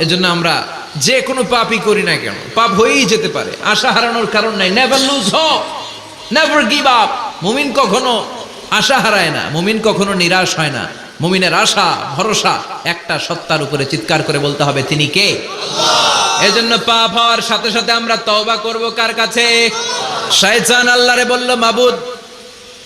এজন্য আমরা যে কোনো পাপই করি না কেন। পাপ হয়েই যেতে পারে। আশা হারানোর কারণ নাই। Never lose hope never give up মুমিন কখনো আশা হারায় না। মুমিন কখনো নিরাশ হয় না। মুমিনের আশা ভরসা একটা সত্তার উপরে চিৎকার করে বলতে হবে তিনি কে? এজন্য পাপ হওয়ার সাথে সাথে আমরা তওবা করব কার কাছে? শাহজান আল্লাহরে বলল মাবুদ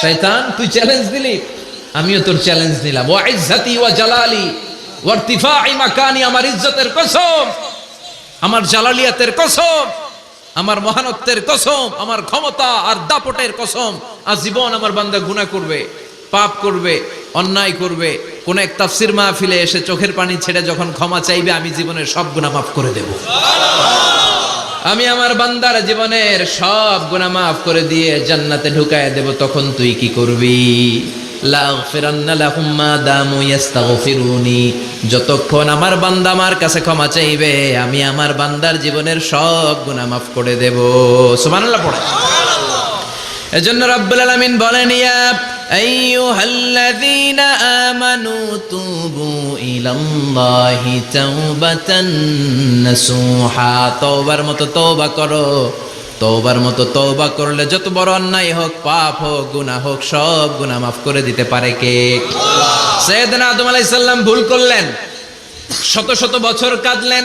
শয়তান, তুই চ্যালেঞ্জ দিলি। আমিও তোর চ্যালেঞ্জ দিলাম ওয়া ইজ্জতি ওয়া জালালি, ওয়া ইরতিফাই মাকানি, আমার ইজ্জতের কসম, আমার জালালিয়াতের কসম, আমার মহানত্বের কসম, আমার ক্ষমতা আর দাপটের কসম। আজীবন আমার বান্দা গুনাহ করবে, পাপ করবে, অন্যায় করবে। কোন এক তাফসির মাহফিলে এসে চোখের পানি ছেড়ে যখন ক্ষমা চাইবে, আমি জীবনের সব গুনাহ মাফ করে দেব। আমি আমার বান্দার জীবনের সব গুনাহ মাফ করে দিয়ে জান্নাতে ঢুকায় দেব তখন তুই কি করবি? যতক্ষণ আমার বান্দা আমার কাছে ক্ষমা চাইবে আমি আমার বান্দার জীবনের সব গুনাহ মাফ করে দেব। সুবহানাল্লাহ পড়ে। এজন্য রব্বুল আলামিন বলেন ইয়া আইয়ুহাল্লাযীনা আমানু তুবু ইলাল্লাহি তাওবাতান নাসুহা তওবার মতো তওবা করো। তওবার মতো তওবা করলে যত বড় অন্যায় হোক, পাপ হোক, গুনাহ হোক, সব গুনাহ মাফ করে দিতে পারে কে? সৈয়দনা আদম আলাইহিস ভুল করলেন। শত শত বছর কাঁদলেন।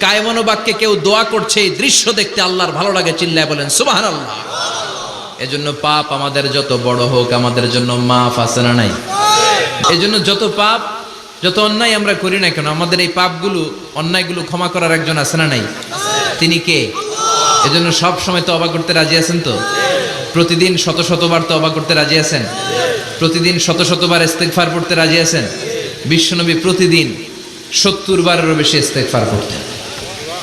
কায়মনো বাক্যে কেউ দোয়া করছে, এই দৃশ্য দেখতে আল্লাহর ভালো লাগে চিল্লায় বলেন সুবাহান আল্লাহ এজন্য পাপ আমাদের যত বড় হোক, আমাদের জন্য মাফ আছে না নাই? এজন্য যত পাপ, যত অন্যায় আমরা করি না কেন, আমাদের এই পাপগুলো, অন্যায়গুলো ক্ষমা করার একজন আছে না নাই? তিনি কে? এজন্য সব সময় তো অবাক করতে রাজি আছেন তো? প্রতিদিন শত শতবার তো অবাক করতে রাজি আছেন? প্রতিদিন শত শতবার ইস্তেগফার পড়তে রাজি আছেন? বিশ্বনবী প্রতিদিন সত্তর বারেরও বেশি ইস্তেগফার করতেন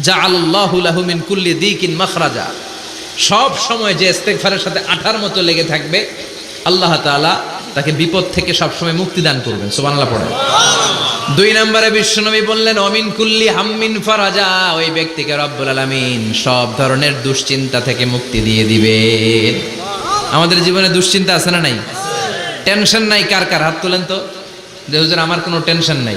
জাআলাল্লাহু লাহু মিন কুল্লি দিকিন মাখরাজা। সব সময় যে ইস্তেগফারের সাথে আঠার মতো লেগে থাকবে, আল্লাহ তাআলা তাকে বিপদ থেকে সব সময় মুক্তি দান করবেন। সুবহানাল্লাহ পড়েন। দুই নম্বরে বিশ্বনবী বললেন, অমিন কুল্লি হাম্মিন ফারাজা। ওই ব্যক্তিকে রব্বুল আলামিন সব ধরনের দুশ্চিন্তা থেকে মুক্তি দিয়ে দিবেন আমাদের জীবনে দুশ্চিন্তা আছে না নাই? টেনশন নাই কার কার? হাত তোলেন তো। যে আমার কোনো টেনশন নাই।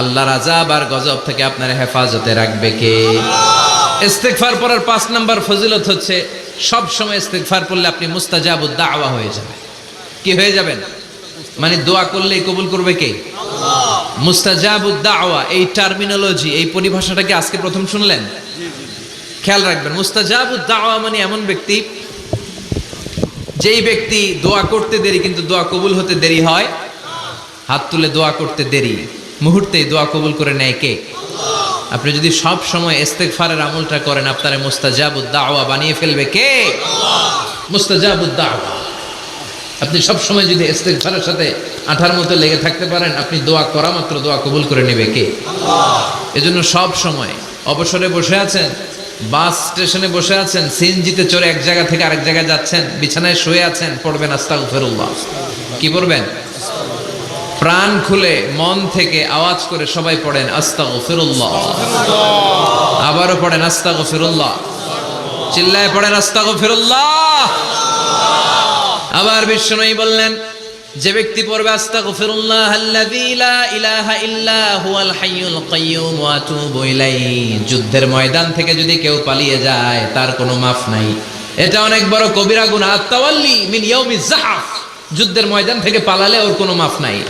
আল্লাহর আজাব আর গজব থেকে আপনার হেফাজতে রাখবে কে? ইস্তেগফার পড়ার পাঁচ নাম্বার ফজিলত হচ্ছে, সব সময় ইস্তেগফার পড়লে আপনি মুস্তাজাবুদ দাওয়া হয়ে যাবেন। কি হয়ে যাবেন? মানে দোয়া করলেই কবুল করবে কে? মুস্তাজাবুদ দাওয়া, এই টার্মিনোলজি এই পরিভাষাটা কি আজকে প্রথম শুনলেন? খেয়াল রাখবেন, মুস্তাজাবুদ দাওয়া মানে এমন ব্যক্তি, যেই ব্যক্তি দোয়া করতে দেরি কিন্তু দোয়া কবুল হতে দেরি হয়, হাত তুলে দোয়া করতে দেরি। মুহূর্তেই দোয়া কবুল করে নেয় কে? আপনি যদি সব সময় ইস্তেগফারের আমলটা করেন, আপনার মুস্তাজাবুদ দাওয়া বানিয়ে ফেলবে কে? মুস্তাজাবুদ দাওয়া। আপনি সব সময় যদি ইস্তেগফারের সাথে আঠার মতো লেগে থাকতে পারেন, আপনি দোয়া করা মাত্র দোয়া কবুল করে নেবে কে? এজন্য সব সময় অবসরে বসে আছেন, বাস স্টেশনে বসে আছেন, সিএনজিতে চড়ে এক জায়গা থেকে আরেক জায়গায় যাচ্ছেন, বিছানায় শুয়ে আছেন, পড়বেন, আস্তাগফিরুল্লাহ। কি পড়বেন? প্রাণ খুলে মন থেকে আওয়াজ করে সবাই পড়েন আস্তাগফিরুল্লাহ। আবারও পড়েন আস্তাগফিরুল্লাহ। চিল্লায় পড়েন আস্তাগফিরুল্লাহ। আবার বিষ্ণুই বললেন, যে ব্যক্তি পড়বে আস্তাগফিরুল্লাহ আল্লাযী লা ইলাহা ইল্লা হুয়াল হাইয়ুল কাইয়্যুম ওয়া আতুবু ইলাইহি। যুদ্ধের ময়দান থেকে যদি কেউ পালিয়ে যায়, তার কোনো মাফ নাই। এটা অনেক বড় কবিরা গুনাহ। আত-তাওয়াল্লি মিন ইয়াউমিজ জাহাফ। যুদ্ধের ময়দান থেকে পালালে ওর কোনো মাফ নাই।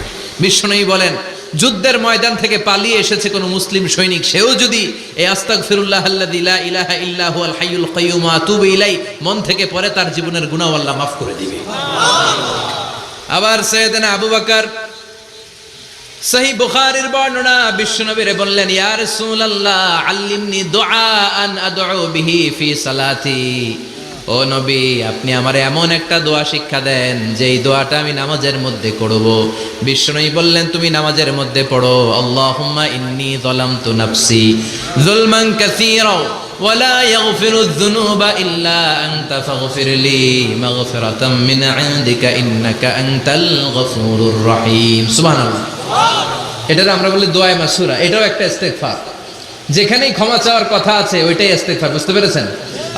বিষ্ণুই বলেন, যুদ্ধের ময়দান থেকে পালিয়ে এসেছে কোনো মুসলিম সৈনিক, সেও যদি এই আস্তাগফিরুল্লাহ আল্লাযী লা ইলাহা ইল্লা হুয়াল হাইয়ুল কাইয়্যুম ওয়া আতুবু ইলাইহি, মন থেকে পড়ে তার জীবনের গুনাহ মাফ করে দিবে। আবার সৈয়দনা আবু বকর সহি বুখারীর বর্ণনা বিশ্বনবীরে বললেন, ইয়া রাসূলুল্লাহ, আল্লিমনি দুআআন আদউ বিহি ফি সালাতি। ও নবী আপনি আমার এমন একটা দোয়া শিক্ষা দেন যেই দোয়াটা আমি নামাজের মধ্যে করব বিশ্বনবী বললেন তুমি নামাজের মধ্যে পড়ো আল্লাহুম্মা ইন্নী যালামতু নাফসি যুলমান কাসীরা ولا يغفر الذنوب إلا أنت فاغفر لي مغفرة من عندك إنك أنت الغفور الرحيم سبحان الله এটার আমরা বলি দোয়ায় মাসুরা এটাও একটা ইস্তেগফার যেখানেই ক্ষমা চাওয়ার কথা আছে, ওইটাই ইস্তেগফার, বুঝতে পেরেছেন?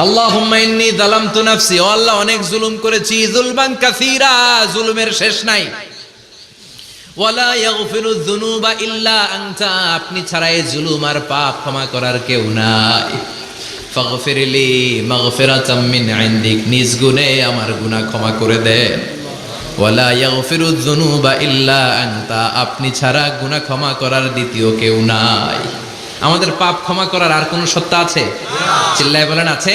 আল্লাহুম্মা ইন্নী যালামতু নাফসি, ও আল্লাহ অনেক জুলুম করেছি জুলুমের শেষ নাই। ওয়ালা ইয়াগফিরু যুনুবা ইল্লা আনতা, আপনি ছাড়া জুলুম আর পাপ ক্ষমা করার কেউ নাই। ফাগফিরলি মাগফিরাতাম মিন ইনদিক, নিজ গুণে আমার গুনাহ ক্ষমা করে দেন ওয়ালা ইয়াগফিরু যুনুবা ইল্লা আনতা, আপনি ছাড়া গুনাহ ক্ষমা করার দ্বিতীয় কেউ নাই। আমাদের পাপ ক্ষমা করার আর কোনো সত্তা আছে? চিল্লায় বলেন আছে।